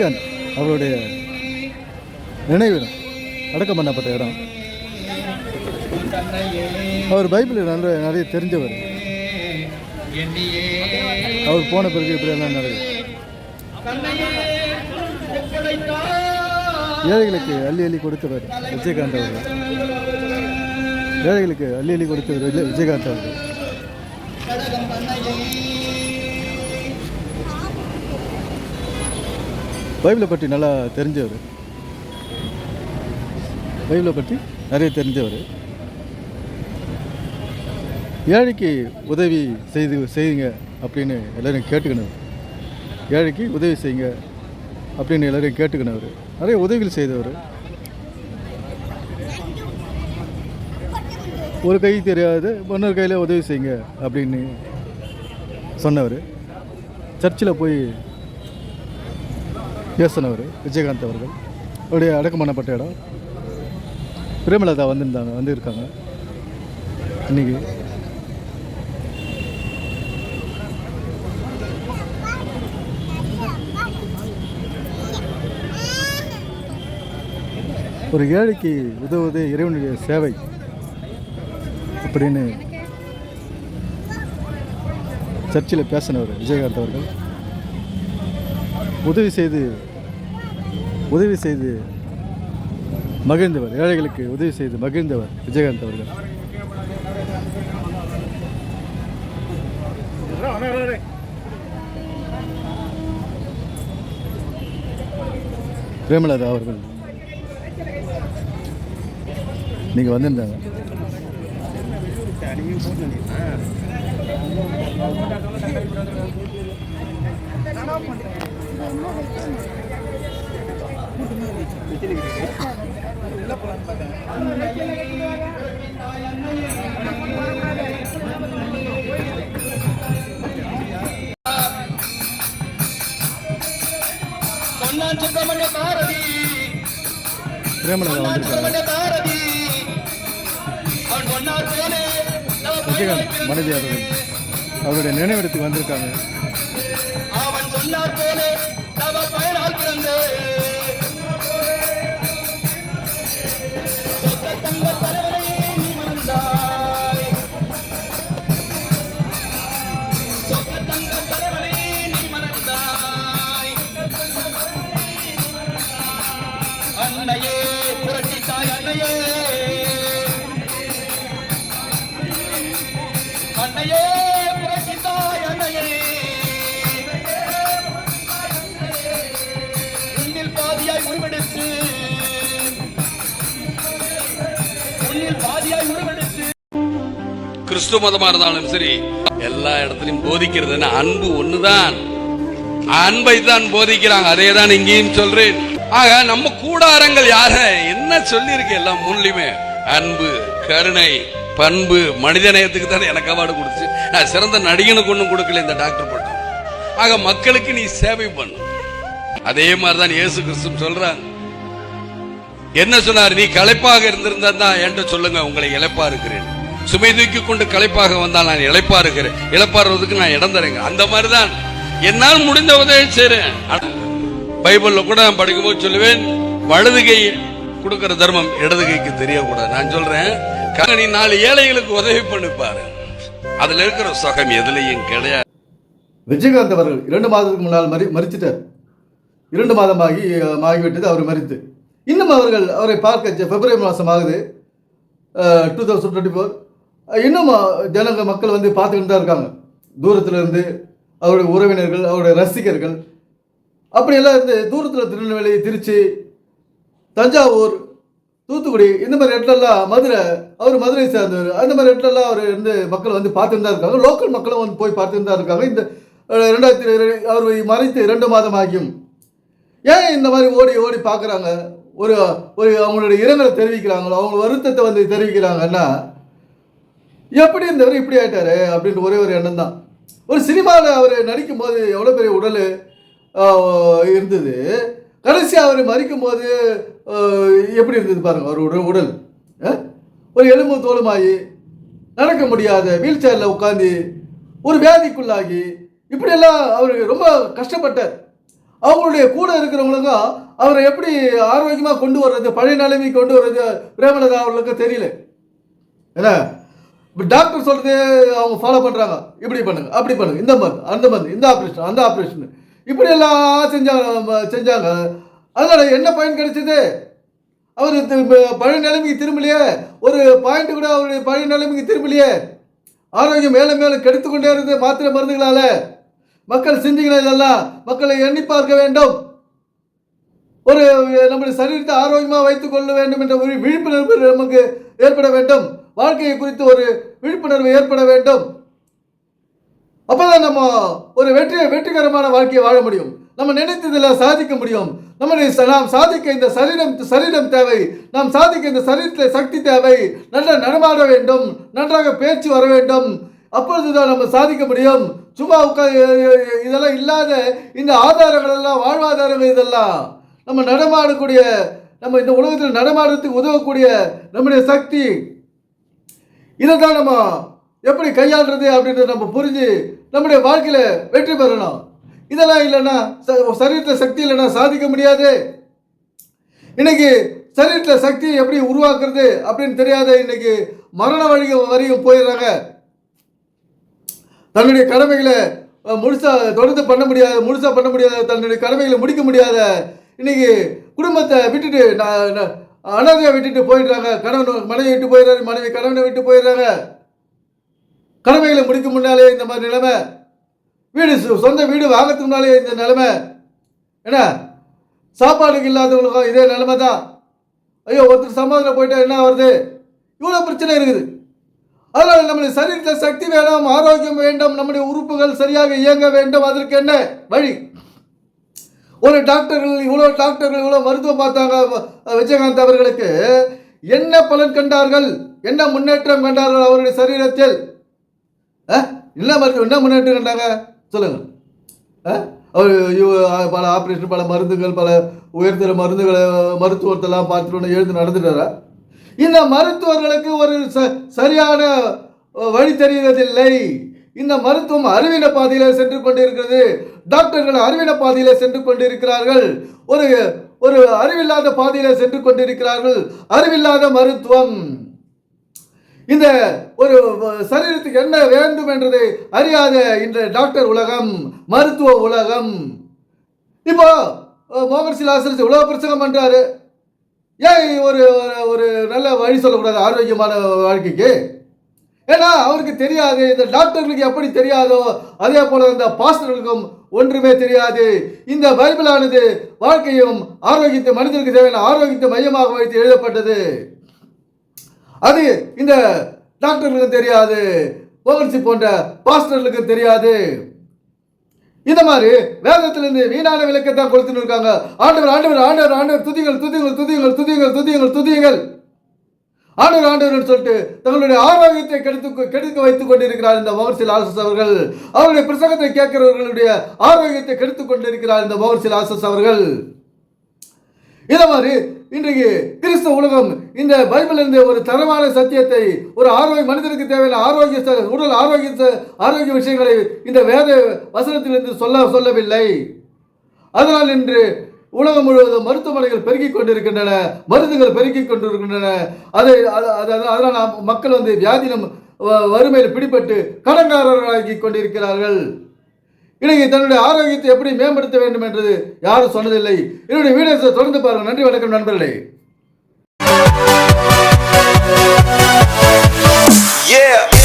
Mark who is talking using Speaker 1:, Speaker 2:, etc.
Speaker 1: விஜயகாந்த் அவருடைய நினைவிடம் அடக்கம் பண்ணப்பட்ட இடம். அவர் பைபிள் நல்ல நிறைய தெரிஞ்சவர். அவர் போன பிறகு இப்படியெல்லாம் நடக்குது ஏழைகளுக்கு அள்ளி அள்ளி கொடுத்தவர் விஜயகாந்த் அவர்கள். ஏழைகளுக்கு அள்ளி அள்ளி கொடுத்தவர் விஜய்- விஜயகாந்த் அவர்கள். பைபிளை பற்றி நல்லா தெரிஞ்சவர். பைபிளை பற்றி நிறைய தெரிஞ்சவர். ஏழைக்கு உதவி செய்து செய்யுங்க அப்படின்னு எல்லோரும் கேட்டுக்கணும் ஏழைக்கு உதவி செய்யுங்க அப்படின்னு எல்லோரும் கேட்டுக்கினவர். நிறைய உதவிகள் செய்தவர். ஒரு கை தெரியாது இன்னொரு கையில் உதவி செய்யுங்க அப்படின்னு சொன்னவர். சர்ச்சில் போய் பேசினவர் விஜயகாந்த் அவர்கள். அவருடைய அடக்கம் பண்ணப்பட்ட இடம். பிரேமலதா வந்திருந்தாங்க வந்திருக்காங்க. இன்னைக்கு ஒரு ஏழைக்கு உதவுவது இறைவனுடைய சேவை அப்படின்னு சர்ச்சில் பேசினவர் விஜயகாந்த் அவர்கள். உதவி செய்து உதவி செய்து மகிழ்ந்தவர். ஏழைகளுக்கு உதவி செய்து மகிழ்ந்தவர் விஜயகாந்த் அவர்கள். பிரேமலதா அவர்கள். நீங்கள் வந்திருந்தாங்க.
Speaker 2: பொன்னான் சுப்பிரமணிய பாரதி. சுப்பிரமணிய
Speaker 1: விஜயகாந்த் மனைவி அவர்கள். அவருடைய நினைவிடத்துக்கு வந்திருக்காங்க.
Speaker 2: அவன் சொன்னார் போலே தவ பயனால் பிறந்து
Speaker 3: கிறிஸ்துவ மதமா இருந்தாலும் சரி எல்லா இடத்துலயும் போதிக்கிறதுன்னா அன்பு ஒண்ணுதான். அன்பை தான் போதிக்கிறாங்க அதே தான் இங்கேயும் சொல்றேன். ஆக நம்ம கூடாரங்கள் யார? என்ன சொல்லியிருக்கு எல்லாம் முன்லையுமே அன்பு கருணை பண்பு மனிதநேயத்துக்கு தானே எனக்கு அவார்டு கொடுத்து நான் சிறந்த நடிகனுக்கு ஒன்றும் கொடுக்கல இந்த டாக்டர் பட்டம் ஆக மக்களுக்கு நீ சேவை பண்ணு. அதே மாதிரிதான் இயேசு கிறிஸ்து சொல்றாங்க. என்ன சொன்னார்? நீ களைப்பாக இருந்திருந்தா தான் என்கிட்ட சொல்லுங்க உங்களை இழப்பா இருக்கிறேன். சுமை தூக்கி கொண்டு களைப்பாக வந்தால் நான் இழைப்பா இருக்கிறேன். இழப்பாடுறதுக்கு நான் இடம் தரேங்க. அந்த மாதிரி தான் என்னால் முடிந்த உதவி செய்றேன். பைபிள்ல கூட நான் படிக்கும்போது சொல்லுவேன் வலது கை கொடுக்கிற தர்மம் இடது கைக்கு தெரியக்கூடாது. நான் சொல்றேன் கணனி நீ நாலு ஏழைகளுக்கு உதவி பண்ணிப்பாரு அதுல இருக்கிற சுகம் எதுலையும் கிடையாது.
Speaker 1: விஜயகாந்த் அவர்கள் இரண்டு மாதத்துக்கு முன்னால் மறி மறிச்சிட்டார். இரண்டு மாதமாகி ஆகிவிட்டது அவர் மறித்து. இன்னும் அவர்கள் அவரை பார்க்க பிப்ரவரி மாதம் ஆகுது டூ தௌசண்ட் டுவெண்ட்டி ஃபோர் இன்னும் ஜனங்கள் ஜனங்க மக்கள் வந்து பார்த்துக்கிட்டு தான் இருக்காங்க. தூரத்தில் இருந்து அவருடைய உறவினர்கள் அவருடைய ரசிகர்கள். அப்படியெல்லாம் இருந்து தூரத்தில் திருநெல்வேலி திருச்சி தஞ்சாவூர் தூத்துக்குடி இந்த மாதிரி இடத்துலலாம் மதுரை அவர் மதுரை சேர்ந்தவர். அந்த மாதிரி இடத்துலலாம் அவர் வந்து மக்கள் வந்து பார்த்துட்டு தான் இருக்காங்க. லோக்கல் மக்களும் வந்து போய் பார்த்துட்டு தான் இருக்காங்க. இந்த ரெண்டாயிரத்தி அவர் மறைத்து இரண்டு மாதம் ஆகியும். ஏன் இந்த மாதிரி ஓடி ஓடி பார்க்குறாங்க? ஒரு ஒரு அவங்களுடைய இரங்கலை தெரிவிக்கிறாங்களோ அவங்க வருத்தத்தை வந்து தெரிவிக்கிறாங்கன்னா எப்படி இருந்தவர் இப்படி ஆயிட்டாரு அப்படின்ற ஒரே ஒரு எண்ணம் தான். ஒரு சினிமாவில் அவர் நடிக்கும் போது எவ்வளோ பெரிய உடல் இருந்தது. கடைசியாக அவர் மறிக்கும்போது போது எப்படி இருந்தது பாருங்க அவர் உடல் உடல் ஒரு எலும்பு தோலுமாகி நடக்க முடியாத வீல் சேரில் உட்காந்து ஒரு வியாதிக்குள்ளாகி இப்படியெல்லாம் அவர் ரொம்ப கஷ்டப்பட்டார். அவங்களுடைய கூட இருக்கிறவங்களுக்கும் அவரை எப்படி ஆரோக்கியமாக கொண்டு வர்றது பழைய நிலைமைக்கு கொண்டு வர்றது பிரேமலதா அவர்களுக்கு தெரியல. என்ன? இப்போ டாக்டர் சொல்கிறது அவங்க ஃபாலோ பண்ணுறாங்க இப்படி பண்ணுங்க அப்படி பண்ணுங்க. இந்த மருந்து அந்த மருந்து இந்த ஆப்ரேஷன் அந்த ஆப்ரேஷன் இப்படி எல்லாம் செஞ்சாங்க செஞ்சாங்க. அதனால் என்ன பயன் கிடைச்சது? அவர் பழைய நிலைமைக்கு திரும்பலையே. ஒரு பாயிண்ட் கூட அவருடைய பழைய நிலைமைக்கு திரும்பலையே. ஆரோக்கியம் மேலே மேலே கெடுத்து கொண்டே இருக்குது மாத்திரை மருந்துகளால். மக்கள் சிந்திக்கணும் இதெல்லாம்? மக்களை எண்ணி பார்க்க வேண்டும். ஒரு நம்முடைய சரீரத்தை ஆரோக்கியமாக வைத்துக் கொள்ள வேண்டும் என்ற ஒரு விழிப்புணர்வு நமக்கு ஏற்பட வேண்டும். வாழ்க்கையை குறித்து ஒரு விழிப்புணர்வு ஏற்பட வேண்டும். அப்போதான் நம்ம ஒரு வெற்றி வெற்றிகரமான வாழ்க்கையை வாழ முடியும். நம்ம நினைத்ததில் சாதிக்க முடியும். நம்முடைய நாம் சாதிக்க இந்த சரீரம் சரீரம் தேவை. நாம் சாதிக்க இந்த சரீரத்தில் சக்தி தேவை. நல்ல நடமாட வேண்டும். நன்றாக பேச்சு வர வேண்டும். அப்பொழுதுதான் நம்ம சாதிக்க முடியும். சும்மா உட்கா இதெல்லாம் இல்லாத இந்த ஆதாரங்கள் எல்லாம் வாழ்வாதாரங்கள் இதெல்லாம் நம்ம நடமாடக்கூடிய நம்ம இந்த உலகத்தில் நடமாடுறதுக்கு உதவக்கூடிய நம்முடைய சக்தி. இதை தான் நம்ம எப்படி கையாளுறது அப்படின்றத நம்ம புரிஞ்சு நம்முடைய வாழ்க்கையில் வெற்றி பெறணும். இதெல்லாம் இல்லைன்னா சரீரத்தில் சக்தி இல்லைன்னா சாதிக்க முடியாது. இன்னைக்கு சரீரத்தில் சக்தி எப்படி உருவாக்குறது அப்படின்னு தெரியாத இன்னைக்கு மரண வழி வரையும் போயிடுறாங்க. தன்னுடைய கடமைகளை முழுசா தொடர்ந்து பண்ண முடியாத முழுசா பண்ண முடியாத தன்னுடைய கடமைகளை முடிக்க முடியாத இன்னைக்கு குடும்பத்தை விட்டுட்டு நான் அனாதையா விட்டுட்டு போயிடுறாங்க. கணவன் மனைவி விட்டு போயிடுறாரு மனைவி கணவனை விட்டு போயிடுறாங்க. கடமைகளை முடிக்க முன்னாலே இந்த மாதிரி நிலைமை. வீடு சொந்த வீடு வாங்கறதுக்கு முன்னாலே இந்த நிலைமை. என்ன? சாப்பாடுக்கு இல்லாதவங்களுக்கும் இதே நிலைமை தான். ஐயோ ஒருத்தர் சமாதானம் போயிட்டா என்ன வருது இவ்வளோ பிரச்சனை இருக்குது. அதனால் நம்முடைய சரீரத்தில் சக்தி வேணும் ஆரோக்கியம் வேண்டும் நம்முடைய உறுப்புகள் சரியாக இயங்க வேண்டும். அதற்கு என்ன வழி? ஒரு டாக்டர்கள் இவ்வளோ டாக்டர்கள் இவ்வளோ மருத்துவம் பார்த்தாங்க விஜயகாந்த் அவர்களுக்கு என்ன பலன் கண்டார்கள்? என்ன முன்னேற்றம் கண்டார்கள் அவருடைய சரீரத்தில்? என்ன மருத்துவம் என்ன முன்னேற்றம் கண்டாங்க? சொல்லுங்க. அவர் பல ஆப்ரேஷன் பல மருந்துகள் பல உயர்தர மருந்துகளை மருத்துவத்தெல்லாம் பார்த்துட்டு எழுந்து நடந்துட்டாரா? இந்த மருத்துவர்களுக்கு ஒரு ச- சரியான வழி தெரிவதில்லை இந்த மருத்துவம் அறிவின பாதையில சென்று கொண்டிருக்கிறது. டாக்டர்கள் அறிவின பாதையில சென்று கொண்டிருக்கிறார்கள். ஒரு ஒரு அறிவில்லாத பாதையில சென்று கொண்டிருக்கிறார்கள். அறிவில்லாத மருத்துவம். இந்த ஒரு சரீரத்துக்கு என்ன வேண்டும் என்றதை அறியாத இந்த டாக்டர் உலகம் மருத்துவ உலகம். இப்போ மோகன் சிலாசன் உலக பிரசங்கம் பண்றாரு. ஏன் ஒரு ஒரு- ஒரு நல்ல வழி சொல்லக்கூடாது? ஆரோக்கியமான வாழ்க்கைக்கு. ஏன்னா அவருக்கு தெரியாது இந்த டாக்டர்களுக்கு எப்படி தெரியாதோ அதே போல இந்த பாஸ்டர்களுக்கும் ஒன்றுமே தெரியாது. இந்த பைபிளானது வாழ்க்கையும் ஆரோக்கியத்தை மனிதனுக்கு தேவையான ஆரோக்கியத்தை மையமாக வைத்து எழுதப்பட்டது. அது இந்த டாக்டர்களுக்கும் தெரியாது போகன்சி போன்ற பாஸ்டர்களுக்கும் தெரியாது. இந்த மாதிரி வேதத்திலிருந்து வீணான விளக்கத்தான் கொடுத்துட்டு இருக்காங்க. ஆண்டவர் ஆண்டவர் ஆண்டவர் ஆண்டவர் துதிகள் துதிகள் துதிகள் துதிகள் துதிகள் துதிகள். ஆண்டவர் ஆண்டவர் சொல்லிட்டு தங்களுடைய ஆரோக்கியத்தை கெடுத்து கெடுக்க வைத்துக் கொண்டிருக்கிறார் இந்த மோகன்சில் ஆசஸ் அவர்கள். அவருடைய பிரசங்கத்தை கேட்கிறவர்களுடைய ஆரோக்கியத்தை கெடுத்துக் கொண்டிருக்கிறார் இந்த மோகன்சில் ஆசஸ் அவர்கள். இதை மாதிரி இன்றைக்கு கிறிஸ்தவ உலகம் இந்த பைபிள் இருந்த ஒரு தரமான சத்தியத்தை ஒரு ஆரோக்கிய மனிதனுக்கு தேவையான ஆரோக்கிய ச- உடல் ஆரோக்கிய ஆரோக்கிய விஷயங்களை இந்த வேத வசனத்திலிருந்து சொல்ல சொல்லவில்லை. அதனால் இன்று உலகம் முழுவதும் மருத்துவமனைகள் பெருக்கிக் கொண்டிருக்கின்றன மருந்துகள் பெருக்கிக் கொண்டிருக்கின்றன. அதை அதனால் மக்கள் வந்து வியாதினம் வறுமையில் பிடிபட்டு கடன்காரர்களாகி கொண்டிருக்கிறார்கள். இன்னைக்கு தன்னுடைய ஆரோக்கியத்தை எப்படி மேம்படுத்த வேண்டும் என்று யாரும் சொன்னதில்லை. என்னுடைய வீடியோஸை தொடர்ந்து பாருங்கள். நன்றி வணக்கம் நண்பர்களே. Yeah!